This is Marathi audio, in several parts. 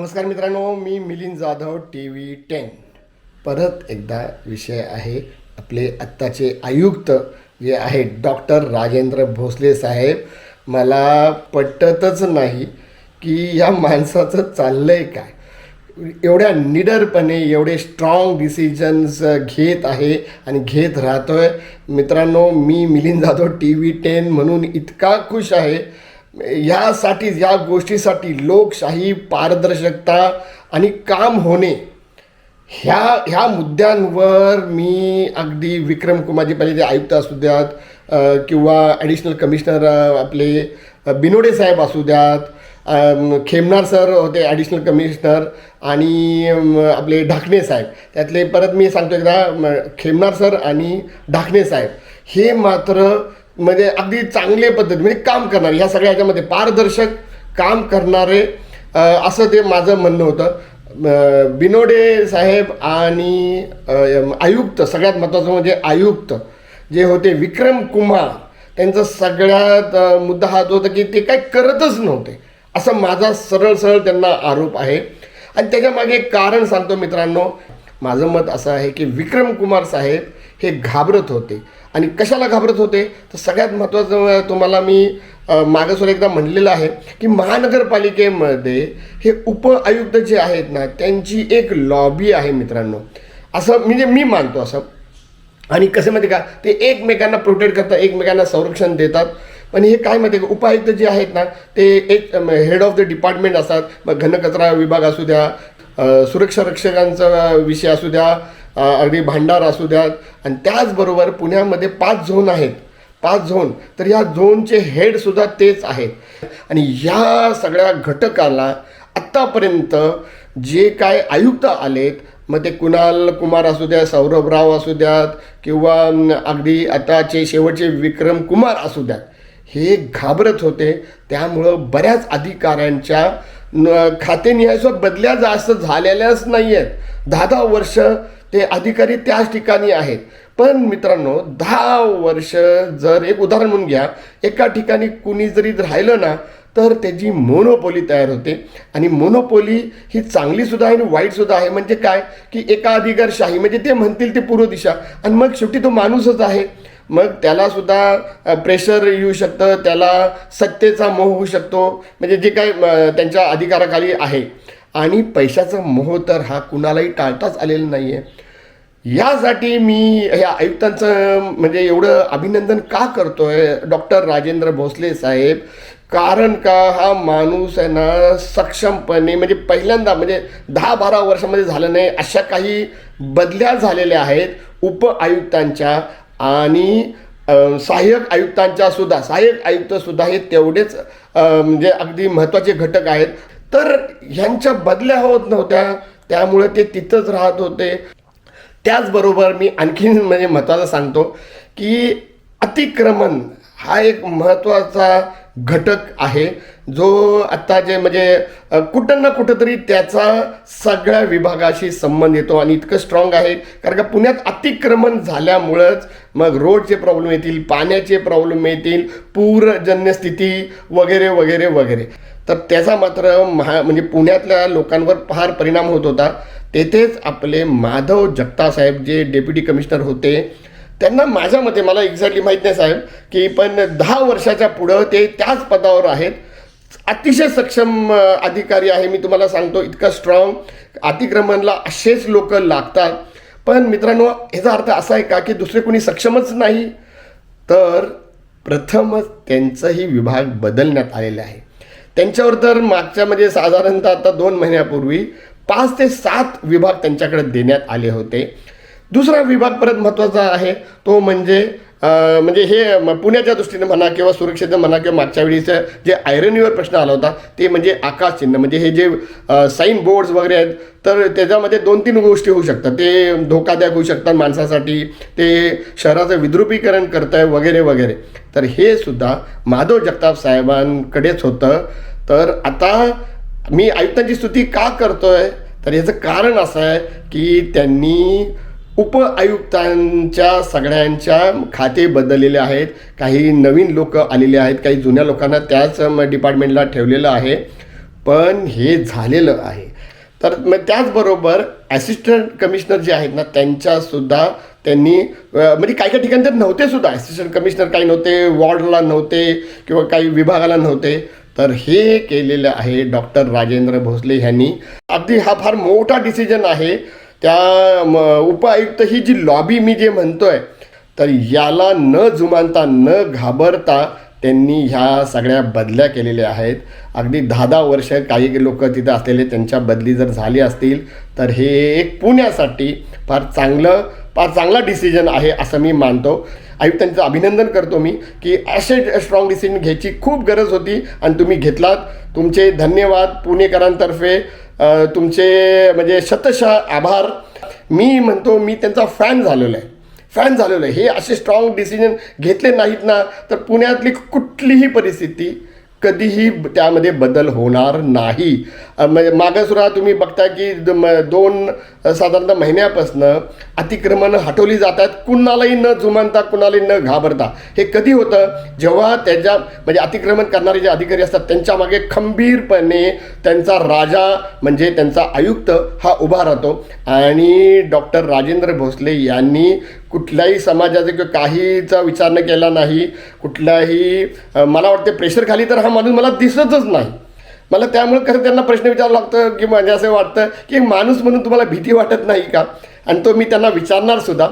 नमस्कार मित्रांनो मी Milind Jadhav T V ten. परत एकदा विषय आहे आपले आत्ताचे आयुक्त जे आहेत डॉक्टर राजेंद्र भोसले साहेब. मला पटतच नाही की या माणसाचं चाललं आहे काय. एवढ्या निडरपणे एवढे स्ट्रॉंग डिसिजन्स घेत आहे आणि घेत राहतोय. मित्रांनो मी Milind Jadhav T V ten म्हणून इतका खुश आहे. यासाठी या गोष्टीसाठी लोकशाही पारदर्शकता आणि काम होणे ह्या ह्या मुद्द्यांवर मी अगदी विक्रम कुमारजी पहिले ते आयुक्त असू द्यात किंवा ॲडिशनल कमिशनर आपले बिनोडे साहेब असू द्यात खेमनार सर होते ॲडिशनल कमिशनर आणि आपले ढाकणे साहेब. त्यातले परत मी सांगतो एकदा खेमनार सर आणि ढाकणे साहेब. हे मात्र म्हणजे अगदी चांगले पद्धती म्हणजे काम करणारे ह्या सगळ्या ह्याच्यामध्ये पारदर्शक काम करणारे असं ते माझं म्हणणं होतं. बिनोडे साहेब आणि आयुक्त सगळ्यात महत्त्वाचं म्हणजे आयुक्त जे होते विक्रम कुमार त्यांचा सगळ्यात मुद्दा मुद्दा हाच होता की ते काय करतच नव्हते. असं माझा सरळ सरळ त्यांना आरोप आहे. आणि त्याच्यामागे एक कारण सांगतो मित्रांनो. माझं मत असं आहे की विक्रम कुमार साहेब हे घाबरत होते. आणि कशाला घाबरत होते? तर सगळ्यात महत्त्वाचं तुम्हाला मी मागासवर एकदा म्हणलेलं आहे की महानगरपालिकेमध्ये हे उप आयुक्त जे आहेत ना त्यांची एक लॉबी आहे मित्रांनो. असं म्हणजे मी मानतो असं. आणि कसं माहिती का? ते एकमेकांना प्रोटेक्ट करतात एकमेकांना संरक्षण देतात. पण हे काय माहिती का? उपायुक्त जे आहेत ना ते एक हेड ऑफ द डिपार्टमेंट असतात. मग घनकचरा विभाग असू द्या सुरक्षा रक्षकांचा विषय असू द्या अगदी भांडार असू द्यात. आणि त्याचबरोबर पुण्यामध्ये पाच झोन आहेत. पाच झोन. तर या झोनचे हेडसुद्धा तेच आहेत. आणि या सगळ्या घटकाला आत्तापर्यंत जे काय आयुक्त आलेत मग ते कुणाल कुमार असू द्या सौरभ राव असू द्यात किंवा अगदी आताचे शेवटचे विक्रम कुमार असू द्यात हे घाबरत होते. त्यामुळं बऱ्याच अधिकाऱ्यांच्या न खातेनिहाय बदल्या जास्त झालेल्याच नाही आहेत दहा दहा वर्ष ते अधिकारी त्याच ठिकाणी आहेत. पण मित्रांनो दहा वर्ष जर एक उदाहरण म्हणून घ्या एका ठिकाणी कुणी जरी राहिलं ना तर त्याची मोनोपोली तयार होते. आणि मोनोपोली ही चांगलीसुद्धा आहे आणि वाईटसुद्धा आहे. म्हणजे काय? की एका अधिकारशाही म्हणजे ते म्हणतील ते पूर्व दिशा. आणि मग शेवटी तो माणूसच आहे. मग त्याला सुद्धा प्रेशर येऊ शकतं त्याला सत्तेचा मोह होऊ शकतो. म्हणजे जे काय त्यांच्या अधिकाराखाली आहे. आणि पैशाचा मोह तर हा कुणालाही टाळताच आलेला नाही आहे यासाठी मी ह्या आयुक्तांचं म्हणजे एवढं अभिनंदन का करतो आहे डॉक्टर राजेंद्र भोसले साहेब? कारण का हा माणूस आहे ना सक्षमपणे म्हणजे पहिल्यांदा म्हणजे दहा बारा वर्षामध्ये झालं नाही अशा काही बदल्या झालेल्या आहेत उप आयुक्तांच्या आणि सहाय्यक आयुक्तांच्या सुद्धा. सहाय्यक आयुक्त सुद्धा हे तेवढेच म्हणजे अगदी महत्त्वाचे घटक आहेत. तर ह्यांच्या बदल्या होत नव्हत्या त्यामुळे ते तिथंच राहत होते. त्याचबरोबर मी आणखीन म्हणजे महत्त्वाचं सांगतो की अतिक्रमण हा एक महत्त्वाचा घटक आहे. जो आत्ता जे म्हणजे कुठं ना कुठंतरी त्याचा सगळ्या विभागाशी संबंध येतो आणि इतकं स्ट्रॉंग आहे. कारण का पुण्यात अतिक्रमण झाल्यामुळंच मग रोडचे प्रॉब्लेम येतील पाण्याचे प्रॉब्लेम येतील पूरजन्य स्थिती वगैरे वगैरे वगैरे. तर त्याचा मात्र महा म्हणजे पुण्यातल्या लोकांवर फार परिणाम होत होता. तेथेच आपले माधव जगतासाहेब जे डेप्युटी कमिशनर होते त्यांना माझ्या मते मला एक्झॅक्टली माहीत नाही साहेब की पण दहा वर्षाच्या पुढं ते त्याच पदावर आहेत. अतिशय सक्षम अधिकारी आहे मी तुम्हाला सांगतो इतका स्ट्रॉंग अतिक्रमणला असेच लोक लागतात. पण मित्रांनो ह्याचा अर्थ असा आहे का की दुसरे कोणी सक्षमच नाही तर प्रथमच त्यांचंही विभाग बदलण्यात आलेले आहे. त्यांच्यावर तर मागच्या म्हणजे साधारणतः आता दोन महिन्यापूर्वी पाच ते सात विभाग त्यांच्याकडे देण्यात आले होते. दुसरा विभाग परत महत्त्वाचा आहे तो म्हणजे म्हणजे हे म- पुण्याच्या दृष्टीने म्हणा किंवा सुरक्षेचं म्हणा किंवा मागच्या वेळीचं जे आयरनीवर प्रश्न आला होता ते म्हणजे आकाश चिन्ह. म्हणजे हे जे साईन बोर्ड्स वगैरे आहेत तर त्याच्यामध्ये दोन तीन गोष्टी होऊ शकतात. ते धोकादायक होऊ शकतात माणसासाठी ते शहराचं विद्रुपीकरण करत आहे वगैरे वगैरे. तर हे सुद्धा माधव जगताप साहेबांकडेच होतं. तर आता मी आयुक्तांची स्तुती का करतोय? तर याचं कारण असं आहे की त्यांनी उप आयुक्तांच्या सगळ्यांच्या खाते बदललेले आहेत. काही नवीन लोक आलेले आहेत. काही जुन्या लोकांना त्याच डिपार्टमेंटला ठेवलेलं आहे. पण हे झालेलं आहे. तर मग त्याचबरोबर ॲसिस्टंट कमिशनर जे आहेत ना त्यांच्यासुद्धा त्यांनी म्हणजे काही काही ठिकाणी तर नव्हते सुद्धा. ॲसिस्टंट कमिशनर काही नव्हते वॉर्डला नव्हते किंवा काही विभागाला नव्हते. तर हे केलेलं आहे डॉक्टर राजेंद्र भोसले ह्यांनी अगदी हा फार मोठा डिसिजन आहे. त्या म, उपायुक्त ही जी लॉबी मी जे म्हणतोय तर याला न जुमानता न घाबरता त्यांनी ह्या सगळ्या बदल्या केलेल्या आहेत. अगदी दहा दहा वर्ष काही लोक तिथं असलेले त्यांच्या बदली जर झाली असतील तर हे एक पुण्यासाठी फार चांगलं फार चांगला डिसिजन आहे असं मी मानतो. आयुक्तांचं अभिनंदन करतो मी की असे स्ट्रॉंग डिसिजन घ्यायची खूप गरज होती आणि तुम्ही घेतलात. तुमचे धन्यवाद पुणेकरांतर्फे. तुमचे म्हणजे शतशः आभार. मी म्हणतो मी त्यांचा फॅन झालेलो आहे. फॅन झालेलो आहे. हे असे स्ट्रॉंग डिसिजन घेतले नाहीत ना तर पुण्यातली कुठलीही परिस्थिती कधीही त्यामध्ये बदल होणार नाही. म्हणजे मागं सुद्धा तुम्ही बघता की द- म- दोन साधारणतः महिन्यापासनं अतिक्रमणं हटवली जातात. कुणालाही न जुमानता कुणालाही न घाबरता. हे कधी होतं? जेव्हा त्याच्या म्हणजे अतिक्रमण करणारे जे अधिकारी असतात त्यांच्या मागे खंबीरपणे त्यांचा राजा म्हणजे त्यांचा आयुक्त हा उभा राहतो. आणि डॉक्टर राजेंद्र भोसले यांनी कुठल्याही समाजाचा किंवा काहीचा विचार न केला नाही कुठल्याही मला वाटते प्रेशर खाली तर हा माणूस मला दिसतच नाही. मला त्यामुळे खरं त्यांना प्रश्न विचारावा लागतं की म्हणजे असं वाटतं की एक माणूस म्हणून तुम्हाला भीती वाटत नाही का? आणि तो मी त्यांना विचारणार सुद्धा.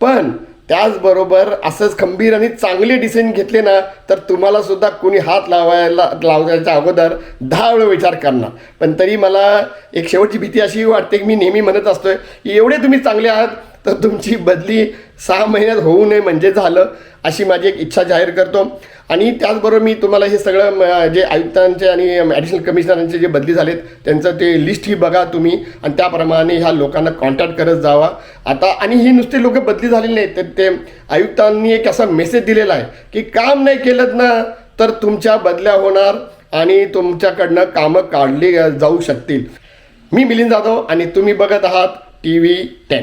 पण त्याचबरोबर असंच खंबीर आणि चांगले डिसिजन घेतले ना तर तुम्हाला सुद्धा कुणी हात लावायला लावायच्या अगोदर दहा वेळ विचार करणार. पण तरी मला एक शेवटची भीती अशी वाटते की मी नेहमी म्हणत असतोय की एवढे तुम्ही चांगले आहात तर तुमची बदली सहा महिन्यात होऊ नये म्हणजे झालं अशी माझी एक इच्छा जाहीर करतो. आणि त्याचबरोबर मी तुम्हाला हे सगळं जे आयुक्तांचे आणि ॲडिशनल कमिशनरांचे जे बदली झालेत त्यांचं ते लिस्टही बघा तुम्ही. आणि त्याप्रमाणे ह्या लोकांना कॉन्टॅक्ट करत जावा. आता आणि ही नुसती लोक बदली झालेली नाहीत तर ते आयुक्तांनी एक असा मेसेज दिलेला आहे की काम नाही केलं ना तर तुमच्या बदल्या होणार आणि तुमच्याकडनं कामं काढली जाऊ शकतील. मी मिलिंद जाधव आणि तुम्ही बघत आहात टी व्ही टेन.